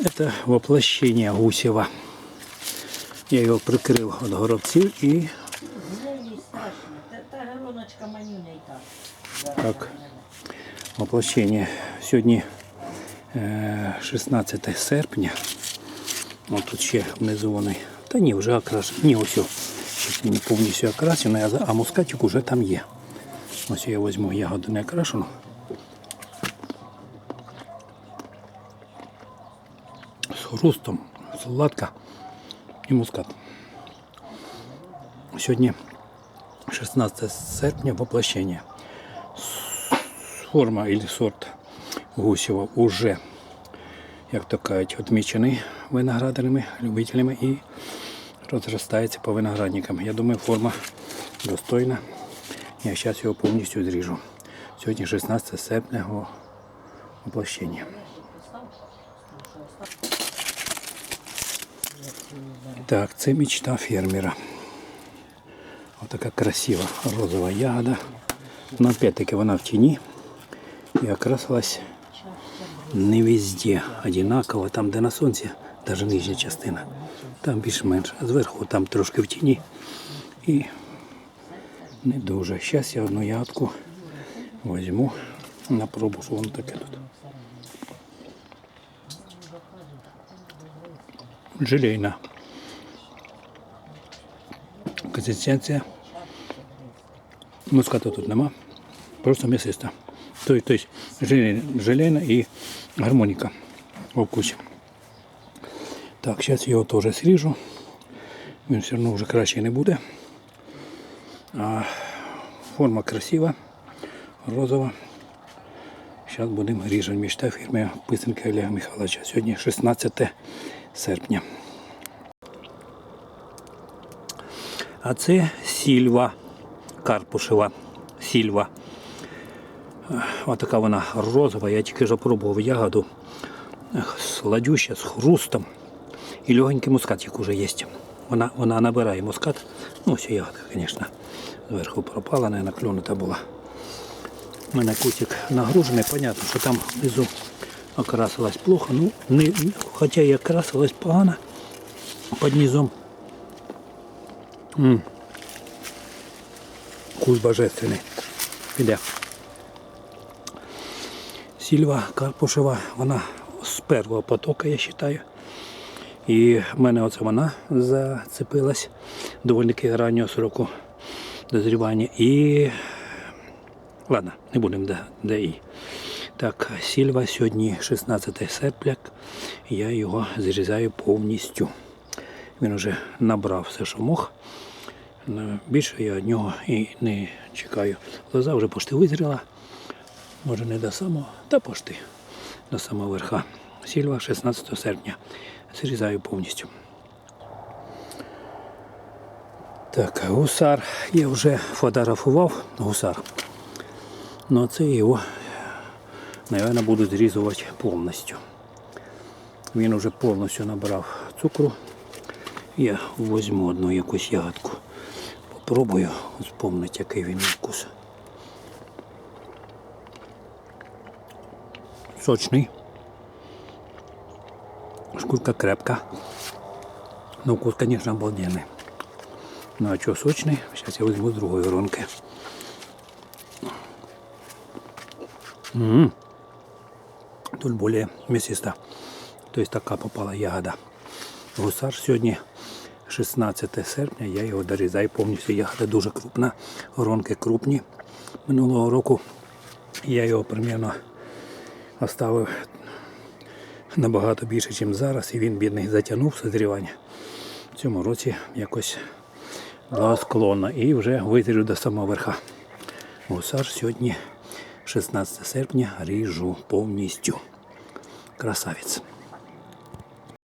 Это воплощение Гусєва. Я його прикрив від горобців і так. так. Воплощення. Сьогодні е, 16 серпня. Ось тут ще внизу вони. Та ні, вже окрашено. Ні, ось. Не повністю окрашено, а мускатик вже там є. Ось я візьму ягоду не окрашену. Хрустом, сладка і мускат. Сьогодні 16 серпня воплощення. Форма или сорт Гусєва уже, як то кажуть, відмічений виноградарями, любителями і розростається по виноградникам. Я думаю, форма достойна. Я зараз його повністю зріжу. Сьогодні 16 серпня воплощення. Так, це мечта фермера. Отака красива розова ягода. Но опять-таки вона в тіні і окрасилась не везде одинаково. Там, де на сонці, навіть нижня частина, там більш-менш. А зверху там трошки в тіні. І не дуже. Зараз я одну ягодку візьму на пробу, що таке тут. Желейна. Консистенція. Мускату тут нема. Просто м'ясиста. Тобто, тобто желейна, желейна і гармоніка у вкусі. Так, зараз його теж сріжу. Він все одно вже краще не буде. А форма красива, розова. Зараз будемо ріжати мечта фірми Писанка Олега Михайловича. Сьогодні 16 серпня. А це сільва Карпушева. Сільва. Ось така вона розова. Я тільки вже пробував ягоду. Сладюща з хрустом. І легенький мускатик уже є. Вона, вона набирає мускат. Ну, ось ягодка, звісно. Зверху пропала, не наклюнута була. У мене кусик нагружений, понятно, що там внизу окрасилась плохо. Ну, не, хоча і окрасилась погано під низом. М. Вкус божественний. Піде. Сільва Карпушева, вона з першого потока, я вважаю. І в мене оце вона зацепилась доволі таки раннього сроку дозрівання. І ладно, не будемо де, де і. Так, сільва сьогодні 16 серпня. Я його зрізаю повністю. Він вже набрав все, що мог. Ну, Більше я від нього і не чекаю. Лоза вже пошти визріла. Може не до самого, та пошти до самого верха. Сільва 16 серпня. Зрізаю повністю. Так, гусар я вже фотографував гусар. Ну це його, мабуть, буду зрізувати повністю. Він вже повністю набрав цукру. Я візьму одну якусь ягодку. Попробую вспомнити, який він вкус. Сочний. Шкурка крепка. Но вкус, конечно, обалденный. Ну а что, сочный? Сейчас я возьму с другой воронки. М-м. Тут более мясисто. То есть така попала ягода. Гусар сьогодні 16 серпня, я його дорізаю повністю. Ягода дуже крупна, воронки крупні. Минулого року я його примерно оставив набагато більше, ніж зараз, і він, бідний, затягнув созрівання. В цьому році якось благосклонно і вже визрів до самого верха. Гусар сьогодні, 16 серпня, ріжу повністю. Красавець.